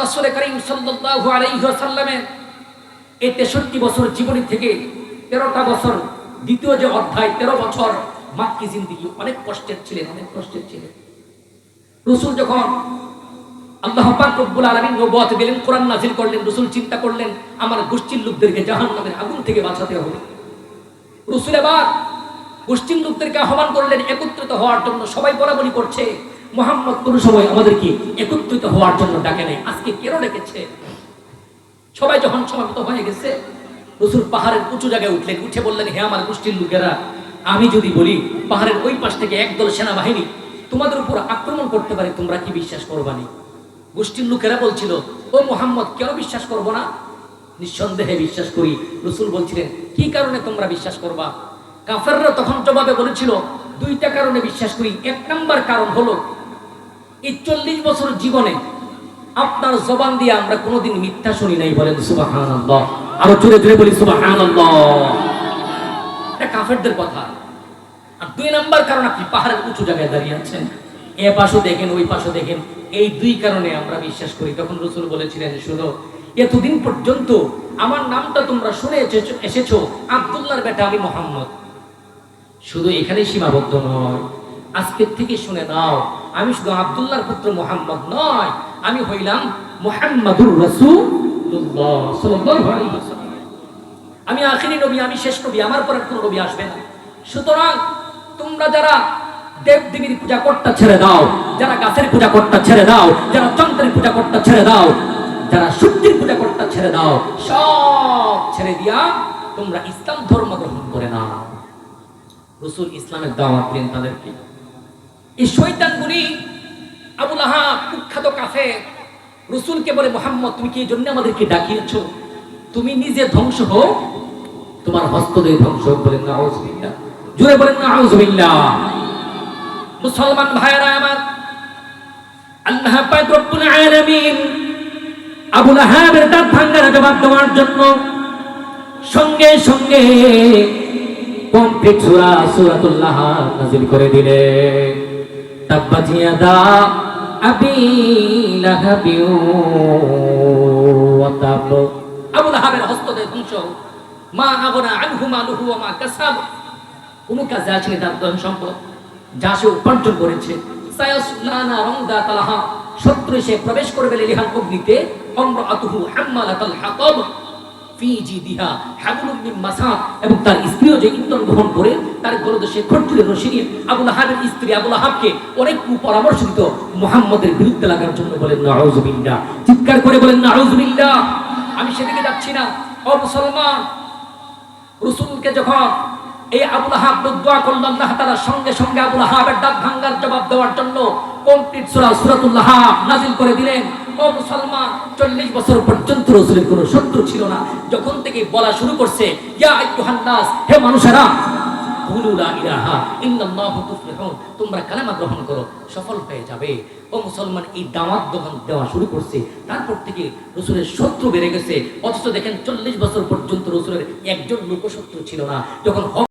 রাসূল করিম ওয়াসাল্লামের এই তেষট্টি বছর জীবনী থেকে তেরোটা বছর দ্বিতীয় যে অধ্যায়, তেরো বছর মাক্কি জিন্দিগি, অনেক কষ্টের ছিলেন, অনেক কষ্টের ছিলেন। রসুল যখন আল্লাহ পাক রব্বুল আলামিন নবুয়ত দিলেন, কোরআন নাজিল করলেন, রসুল চিন্তা করলেন, আমার গোষ্ঠীর লোকদেরকে জাহান্নামের আগুন থেকে বাঁচাতে হবে। রসুল এবার গোষ্ঠীর লোকদেরকে আহ্বান করলেন, একত্রিত হওয়ার জন্য সবাই বরাবরই করছে মোহাম্মদ কোন সময় আমাদেরকে একত্রিত হওয়ার জন্য ডাকে নাই। আজকে কেন ডেকেছে? সবাই যখন সমাবেত হয়ে গেছে, রসুল পাহাড়ের উঁচু জায়গায় উঠলেন, উঠে বললেন, হে আমার গোষ্ঠীর লোকেরা, আমি যদি বলি, পাহাড়ের ওই পাশ থেকে একদল সেনাবাহিনী তোমাদের উপর আক্রমণ করতে পারে, তোমরা কি বিশ্বাস করবানি গোষ্ঠীর লোকেরা বলছিল, ও মোহাম্মদ, কেন বিশ্বাস করব না? নিঃসন্দেহে বিশ্বাস করি, রসুল বলছিলেন, কি কারণে তোমরা বিশ্বাস করবা? কাফেররা তখন জবাবে বলেছিল, দুইটা কারণে বিশ্বাস করি। এক নাম্বার কারণ হলো এই চল্লিশ বছর জীবনে আপনার জবান দিয়ে আমরা কোনোদিন মিথ্যা শুনি নাই বলেন সুবাহ আরও জোরে জোরে বলি সুবাহ এটা কাফেরদের কথা। আর দুই নাম্বার কারণ, আপনি পাহাড়ের উঁচু জায়গায় দাঁড়িয়ে আছেন। এ পাশও দেখেন, ওই পাশও দেখেন। এই দুই কারণে আমরা বিশ্বাস করি। তখন রসুল বলেছিলেন, শুনো, এতদিন পর্যন্ত আমার নামটা তোমরা শুনে এসেছো- এসেছ, আব্দুল্লাহর বেটা আমি মোহাম্মদ। শুধু এখানে সীমাবদ্ধ নয় আজকের থেকে শুনে দাও আমি শুধু আব্দুল্লাহর পুত্র মোহাম্মদ নয়, আমি হইলাম মোহাম্মদুর ওয়াসাল্লাম। আমি আখিরি নবী, আমি শেষ নবী, আমার পরে কোনো নবী আসবে না। সুতরাং তোমরা যারা দেব দেবীর পূজা করতে ছেড়ে দাও, যারা গাছের পূজা করতে ছেড়ে দাও, যারা চন্দ্রের পূজা করতে ছেড়ে দাও, যারা সূর্যের পূজা করতে ছেড়ে দাও, সব ছেড়ে দিয়া তোমরা ইসলাম ধর্ম গ্রহণ করে নাও। রসুল ইসলামের দাওয়াত দিলেন তাদেরকে। এই শৈতানগুলি আবুল আহা কুখ্যাত কাফে রসুলকে বলে, মোহাম্মদ, তুমি কি এই জন্য আমাদেরকে ডাকিয়েছ? তুমি নিজে ধ্বংস হও তোমার হস্ত দিয়ে ধ্বংস হোক বলেন না জুড়ে বলেন না আউজবিল্লাহ মুসলমান ভাইয়েরা আমার, আল্লাহ পাক রব্বুল আলামিন আবু লাহাবের দাঁত ভাঙ্গার জবাব দেওয়ার জন্য সঙ্গে সঙ্গে কমপ্লিট সূরা সূরাতুল্লাহ নাযিল করে দিলেন। ইয়াদা আবি লাহাবি ওয়া তাব আবু লাহাবের হস্ত দিয়ে ধ্বংস মা আগনা আনহু মালুহু মা কাসাব। কোন কাজে আসেনি তার ধন সম্পদ। যা সে উপার্জন করেছে। সায়াসলানা রংদা তালাহা। শত্রু সে প্রবেশ করবে লিহান অগ্নিতে। অমরাতুহু হাম্মালাতাল হাতাব। এবং তার স্ত্রীও যে ইন্ধন গ্রহণ করে, তার রশি নিয়ে আবু লাহাবের স্ত্রী আবু লাহাবকে অনেক পরামর্শ দিত মুহাম্মদের বিরুদ্ধে লাগার জন্য বলেন চিৎকার করে বলেন আমি সেদিকে যাচ্ছি না। ও মুসলমান, রসুলকে যখন এই আবুল করল, আল্লাহ সঙ্গে সঙ্গে আবুল ভাঙ্গার জবাব দেওয়ার জন্য কমপ্লিট সূরা নাজিল করে দিলেন। ও মুসলমান 40 বছর পর্যন্ত রসুলের কোনো শত্রু ছিল না। যখন থেকে বলা শুরু করছে, ইয়া হে মানুষেরা তোমরা কালেমা গ্রহণ করো, সফল হয়ে যাবে। ও মুসলমান, এই দোকান দেওয়া শুরু করছে। তারপর থেকে রসুলের শত্রু বেড়ে গেছে। অথচ দেখেন, চল্লিশ বছর পর্যন্ত রসুলের একজন লোকশত্রু ছিল না। যখন